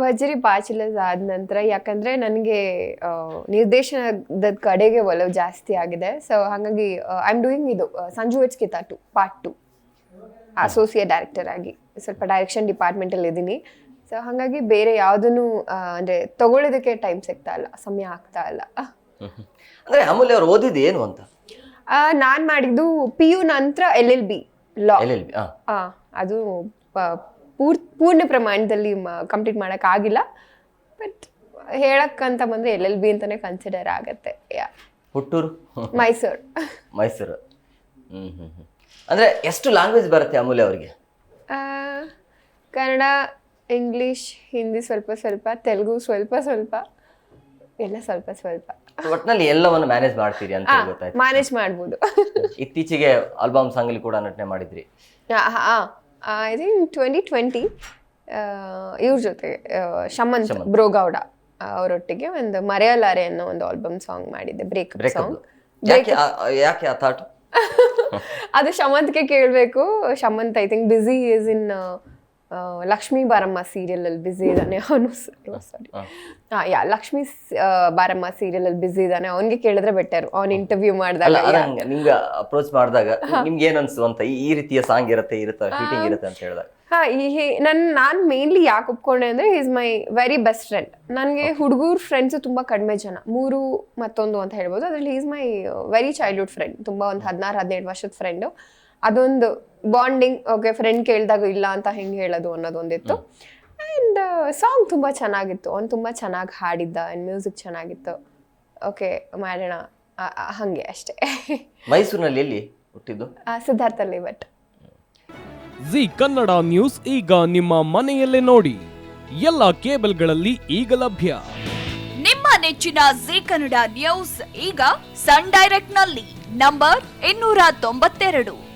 ಭಜರಿ bachelors ಆದ ನಂತರ. ಯಾಕಂದ್ರೆ ನನಗೆ ನಿರ್ದೇಶನದ ಕಡೆಗೆ ಒಲವು ಜಾಸ್ತಿ ಆಗಿದೆ. ಸೊ ಹಾಗಾಗಿ ಐ ಆಮ್ ಡೂಯಿಂಗ್ ಇದು Sanju weds Geetha two part two associate director ಆಗಿ. ಸ್ವಲ್ಪ ಡೈರೆಕ್ಷನ್ ಡಿಪಾರ್ಟ್ಮೆಂಟಲ್ಲಿ ಇದ್ದೀನಿ. ಸೊ ಹಾಗಾಗಿ ಬೇರೆ ಯಾವುದನ್ನು ಅಂದರೆ ತಗೊಳ್ಳೋದಕ್ಕೆ ಟೈಮ್ ಸಿಗ್ತಾ ಇಲ್ಲ. ಸಮಯ ಆಗ್ತಾ ಇಲ್ಲ. ಅಂದ್ರೆ ಅಮೂಲ್ಯ ಅವ್ರು ಓದಿದ್ದು ಏನು ಅಂತ? ನಾನು ಮಾಡಿದ್ದು ಪಿ ಯು ನಂತರ L L B law L L B ಆ, ಅದು ಪೂರ್ ಪೂರ್ಣ ಪ್ರಮಾಣದಲ್ಲಿ ಕಂಪ್ಲೀಟ್ ಮಾಡೋಕ್ಕಾಗಿಲ್ಲ. ಬಟ್ ಹೇಳಕ್ಕಂತ ಬಂದರೆ ಎಲ್ ಎಲ್ ಬಿ ಅಂತಲೇ ಕನ್ಸಿಡರ್ ಆಗುತ್ತೆ. ಯಾ ಹುಟ್ಟೂರು? ಮೈಸೂರು. ಮೈಸೂರು. ಹ್ಞೂ ಹ್ಞೂ ಹ್ಞೂ ಅಂದರೆ ಎಷ್ಟು ಲ್ಯಾಂಗ್ವೇಜ್ ಬರುತ್ತೆ ಅಮೂಲ್ಯ ಅವರಿಗೆ? ಕನ್ನಡ ಇಂಗ್ಲೀಷ್ ಹಿಂದಿ ಸ್ವಲ್ಪ ಸ್ವಲ್ಪ ತೆಲುಗು ಸ್ವಲ್ಪ ಸ್ವಲ್ಪ ಎಲ್ಲ ಸ್ವಲ್ಪ ಸ್ವಲ್ಪ. ಒಟ್ನಲ್ಲಿ ಎಲ್ಲವನ್ನು ಮ್ಯಾನೇಜ್ ಮಾಡ್ತೀರಿ ಅಂತ ಗೊತ್ತಾಯ್ತು ಮ್ಯಾನೇಜ್ ಮಾಡ್ಬೋದು. ಇತ್ತೀಚೆಗೆ ಆಲ್ಬಮ್ ಸಾಂಗಲ್ಲಿ ಕೂಡ ನಟನೆ ಮಾಡಿದ್ರಿ. ಐ ಥಿಂಕ್ ಟ್ವೆಂಟಿ ಟ್ವೆಂಟಿ ಇವ್ರ ಜೊತೆ ಶಮಂತ್ ಬ್ರೋಗೌಡ ಅವರೊಟ್ಟಿಗೆ ಒಂದು ಮರೆಯಲಾರೆ ಅನ್ನೋ ಒಂದು ಆಲ್ಬಮ್ ಸಾಂಗ್ ಮಾಡಿದ್ದೆ ಬ್ರೇಕಪ್ ಬ್ರೇಕಪ್ ಸಾಂಗ್ ಯಾಕೆ ಆ- ಥಾಟ್ ಅದು ಶಮಂತ್ಗೆ ಕೇಳಬೇಕು. Shamanth I think busy is in Lakshmi Baramma ಸೀರಿಯಲಲ್ಲಿ busy ಇದ್ದಾನೆ ಅವನು. ಸಾರಿ ಯಾ ಲಕ್ಷ್ಮೀ ಬಾರಮ್ಮ ಸೀರಿಯಲಲ್ಲಿ ಬ್ಯುಸಿ ಇದ್ದಾನೆ. ಅವನಿಗೆ ಕೇಳಿದ್ರೆ ಬೆಟರ್ ಅವ್ನು ಇಂಟರ್ವ್ಯೂ ಮಾಡಿದಾಗ ನಿಮ್ಗೆ ಅಪ್ರೋಚ್ ಮಾಡಿದಾಗ ನಿಮ್ಗೆ ಏನು ಅನ್ಸ್ತು ಅಂತ ಈ- ಈ ರೀತಿಯ ಸಾಂಗ್ ಇರುತ್ತೆ ಇರುತ್ತೆ ಶೂಟಿಂಗ್ ಇರುತ್ತೆ ಅಂತ ಹೇಳಿದಾಗ? ಹಾ ಈ ನನ್ನ ನಾನು ಮೇನ್ಲಿ ಯಾಕೆ ಒಪ್ಕೊಂಡೆ ಅಂದರೆ is my very best friend ನನಗೆ ಹುಡುಗರು ಫ್ರೆಂಡ್ಸು ತುಂಬ ಕಡಿಮೆ ಜನ. ಮೂರು ಮತ್ತೊಂದು ಅಂತ ಹೇಳ್ಬೋದು. ಅದರಲ್ಲಿ is my very childhood friend ತುಂಬ ಒಂದು ಹದಿನಾರು ಹದಿನೇಳು ವರ್ಷದ ಫ್ರೆಂಡು ಅದೊಂದು ಬಾಂಡಿಂಗ್ ಓಕೆ ಫ್ರೆಂಡ್ ಕೇಳಿದಾಗ ಇಲ್ಲ ಅಂತ ಹೆಂಗೆ ಹೇಳೋದು ಅನ್ನೋದೊಂದಿತ್ತು ಆ್ಯಂಡ್ ಸಾಂಗ್ ತುಂಬ ಚೆನ್ನಾಗಿತ್ತು. ಅವ್ನು ತುಂಬ ಚೆನ್ನಾಗಿ ಹಾಡಿದ್ದ ಆ್ಯಂಡ್ ಮ್ಯೂಸಿಕ್ ಚೆನ್ನಾಗಿತ್ತು. ಓಕೆ ಮಾಡೋಣ. ಹಾಗೆ ಅಷ್ಟೇ. ಮೈಸೂರಿನಲ್ಲಿ ಎಲ್ಲಿ ಹುಟ್ಟಿದ್ದು? ಆ, ಸಿದ್ಧಾರ್ಥ ಲೇವಟ್ ಜಿ ಕನ್ನಡ ನ್ಯೂಸ್ ಈಗ ನಿಮ್ಮ ಮನೆಯಲ್ಲೇ ನೋಡಿ. ಎಲ್ಲ ಕೇಬಲ್ಗಳಲ್ಲಿ ಈಗ ಲಭ್ಯ. ನಿಮ್ಮ ನೆಚ್ಚಿನ ಜಿ ಕನ್ನಡ ನ್ಯೂಸ್ ಈಗ ಸನ್ ಡೈರೆಕ್ಟ್ನಲ್ಲಿ ನಂಬರ್ ಇನ್ನೂರ ತೊಂಬತ್ತೆರಡು.